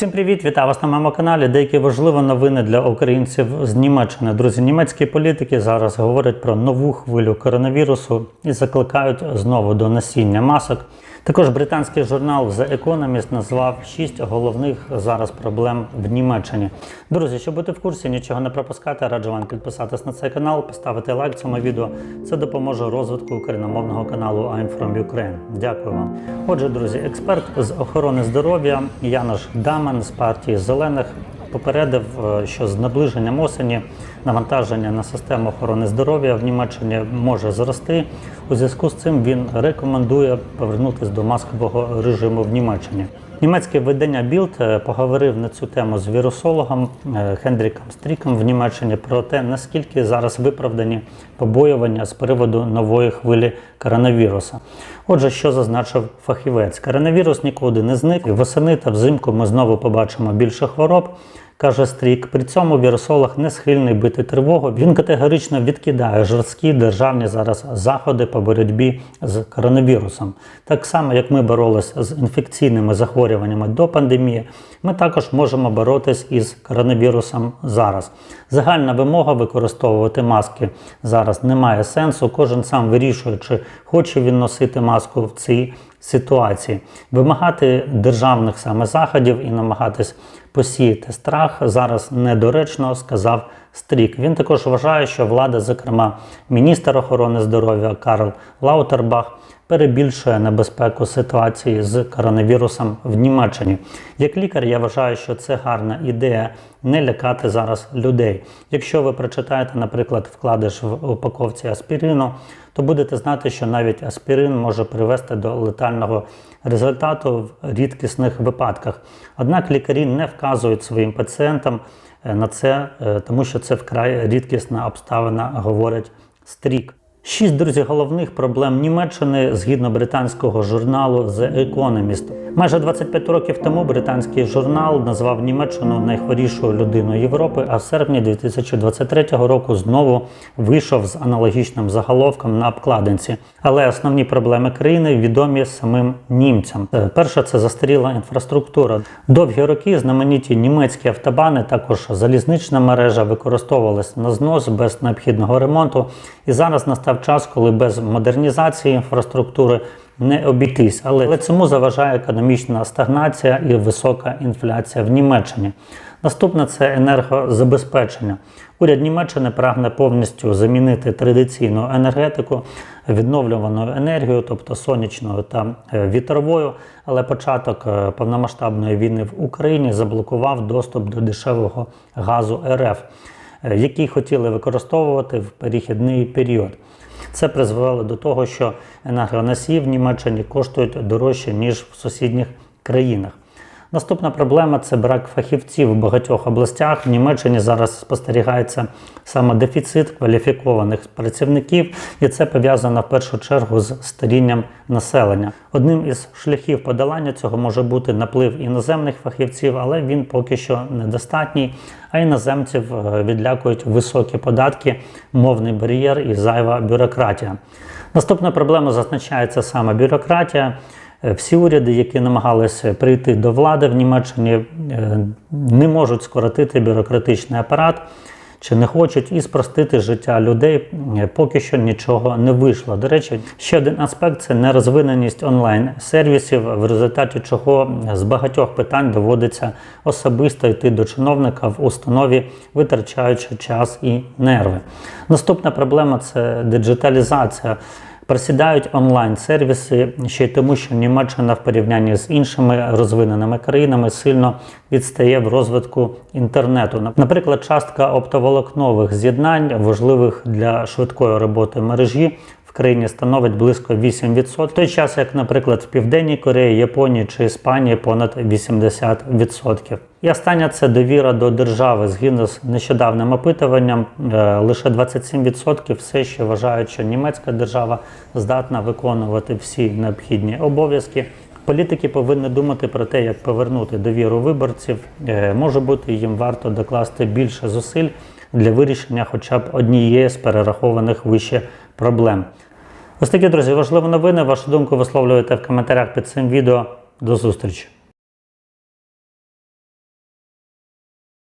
Всім привіт, вітаю вас на моєму каналі. Деякі важливі новини для українців з Німеччини. Друзі, німецькі політики зараз говорять про нову хвилю коронавірусу і закликають знову до носіння масок. Також британський журнал The Economist назвав шість головних зараз проблем в Німеччині. Друзі, щоб бути в курсі, нічого не пропускати, раджу вам підписатись на цей канал, поставити лайк цьому відео. Це допоможе розвитку україномовного каналу I'm from Ukraine. Дякую вам. Отже, друзі, експерт з охорони здоров'я Янош Даман з партії зелених попередив, е, що з наближенням осені навантаження на систему охорони здоров'я в Німеччині може зрости. У зв'язку з цим він рекомендує повернутися до маскового режиму в Німеччині. Німецьке видання Білд е, поговорив на цю тему з вірусологом е, Хендріком Стріком в Німеччині про те, наскільки зараз виправдані побоювання з приводу нової хвилі коронавіруса. Отже, що зазначив фахівець, коронавірус нікуди не зник. Восени та взимку ми знову побачимо більше хвороб. Каже Стрік, при цьому вірусолог не схильний бити тривогу. Він категорично відкидає жорсткі державні зараз заходи по боротьбі з коронавірусом. Так само, як ми боролися з інфекційними захворюваннями до пандемії, ми також можемо боротись із коронавірусом зараз. Загальна вимога використовувати маски зараз не має сенсу. Кожен сам вирішує, чи хоче він носити маску в цій ситуації. Вимагати державних саме заходів і намагатись посіяти страх зараз недоречно, сказав Стрік. Він також вважає, що влада, зокрема міністр охорони здоров'я Карл Лаутербах, перебільшує небезпеку ситуації з коронавірусом в Німеччині. Як лікар, я вважаю, що це гарна ідея не лякати зараз людей. Якщо ви прочитаєте, наприклад, вкладиш в упаковці аспірину, то будете знати, що навіть аспірин може привести до летального результату в рідкісних випадках. Однак лікарі не вказують своїм пацієнтам на це, е, тому що це вкрай рідкісна обставина, говорить Стрік. Шість друзі головних проблем Німеччини згідно британського журналу The Economist. Майже 25 років тому британський журнал назвав Німеччину найхворішою людиною Європи, а в серпні 2023 року знову вийшов з аналогічним заголовком на обкладинці. Але основні проблеми країни відомі самим німцям. Е, Перше це застаріла інфраструктура. Довгі роки знамениті німецькі автобани, також залізнична мережа використовувалися на знос без необхідного ремонту. І зараз настав час, коли без модернізації інфраструктури не обійтись, але цьому заважає економічна стагнація і висока інфляція в Німеччині. Наступне це енергозабезпечення. Уряд Німеччини прагне повністю замінити традиційну енергетику відновлюваною енергією, тобто сонячною та е, вітровою. Але початок е, повномасштабної війни в Україні заблокував доступ до дешевого газу РФ, е, який хотіли використовувати в перехідний період. Це призвело до того, що енергоносії в Німеччині коштують дорожче, ніж в сусідніх країнах. Наступна проблема це брак фахівців в багатьох областях. В Німеччині зараз спостерігається саме дефіцит кваліфікованих працівників, і це пов'язано в першу чергу з старінням населення. Одним із шляхів подолання цього може бути наплив іноземних фахівців, але він поки що недостатній. А іноземців е, відлякують високі податки, мовний бар'єр і зайва бюрократія. Наступна проблема зазначається саме бюрократія. Е, Всі уряди, які намагалися прийти до влади в Німеччині, е, не можуть скоротити бюрократичний апарат чи не хочуть і спростити життя людей. Е, Поки що нічого не вийшло. До речі, ще один аспект це нерозвиненість онлайн-сервісів, в результаті чого з багатьох питань доводиться особисто йти до чиновника в установі, витрачаючи час і нерви. Наступна проблема це диджиталізація. Просідають онлайн-сервіси ще й тому, що Німеччина в порівнянні з іншими розвиненими країнами сильно відстає в розвитку інтернету. Наприклад, частка оптоволокнових з'єднань, важливих для швидкої роботи мережі, в країні становить близько 8%, в той час, як, наприклад, в Південній Кореї, Японії чи Іспанії понад 80%. І останнє це довіра до держави. Згідно з нещодавним опитуванням, е, лише 27% все ще вважають, що німецька держава здатна виконувати всі необхідні обов'язки. Політики повинні думати про те, як повернути довіру виборців. Е, Може бути, їм варто докласти більше зусиль для вирішення хоча б однієї з перерахованих вище проблем. Ось такі, друзі, важливі новини. Вашу думку висловлюєте в коментарях під цим відео. До зустрічі!